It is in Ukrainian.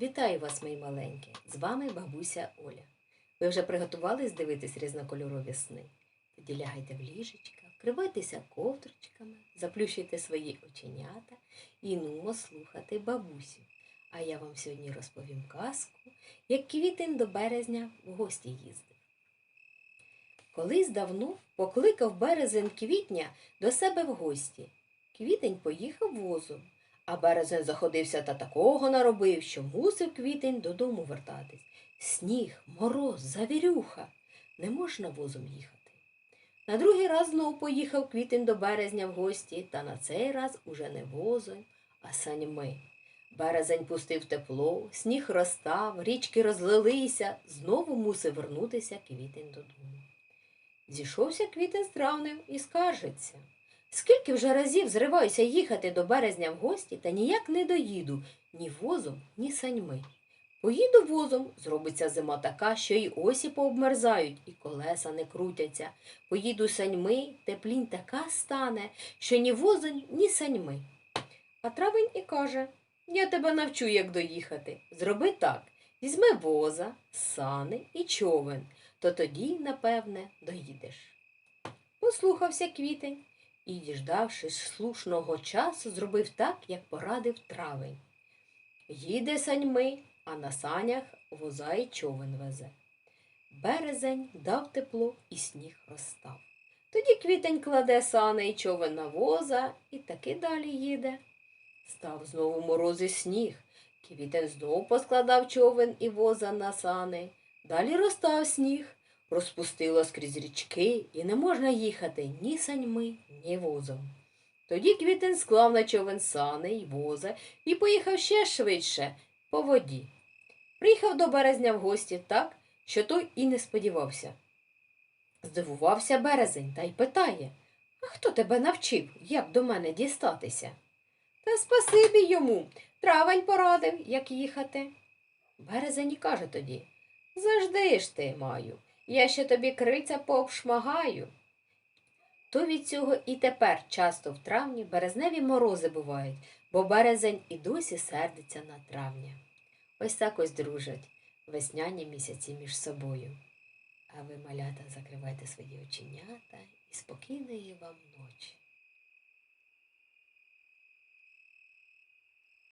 Вітаю вас, мої маленькі! З вами бабуся Оля. Ви вже приготувались дивитись різнокольорові сни? Тоді лягайте в ліжечка, вкривайтеся ковдрочками, заплющуйте свої оченята і нумо слухати бабусю. А я вам сьогодні розповім казку, як квітень до березня в гості їздив. Колись давно покликав березень квітня до себе в гості. Квітень поїхав возом, а березень заходився та такого наробив, що мусив квітень додому вертатись. Сніг, мороз, завірюха. Не можна возом їхати. На другий раз знову поїхав квітень до березня в гості, та на цей раз уже не возом, а саньми. Березень пустив тепло, сніг розстав, річки розлилися, знову мусив вернутися квітень додому. Зійшовся квітень з травнем і скаржиться. Скільки вже разів зриваюся їхати до березня в гості та ніяк не доїду ні возом, ні саньми. Поїду возом, зробиться зима така, що й осі пообмерзають, і колеса не крутяться. Поїду саньми, теплінь така стане, що ні возом, ні саньми. А травень і каже Я тебе навчу, як доїхати. Зроби так візьми воза, сани і човен, то тоді, напевне, доїдеш. Послухався квітень і, діждавшись слушного часу, зробив так, як порадив травень. Їде саньми, а на санях воза й човен везе. Березень дав тепло і сніг розстав. Тоді квітень кладе сани й човен на воза і таки далі їде. Став знову мороз і сніг. Квітень знов поскладав човен і воза на сани. Далі розстав сніг, розпустило скрізь річки, і не можна їхати ні саньми, ні возом. Тоді квітень склав на човен сани й воза і поїхав ще швидше по воді. Приїхав до березня в гості так, що той і не сподівався. Здивувався березень та й питає А хто тебе навчив, як до мене дістатися? Та спасибі йому. Травень порадив, як їхати. Березень каже тоді Завжди ж ти маю, я ще тобі криця пообшмагаю. То від цього і тепер часто в травні березневі морози бувають, бо березень і досі сердиться на травня. Ось так ось дружать весняні місяці між собою. А ви, малята, закривайте свої оченята і спокійної вам ночі.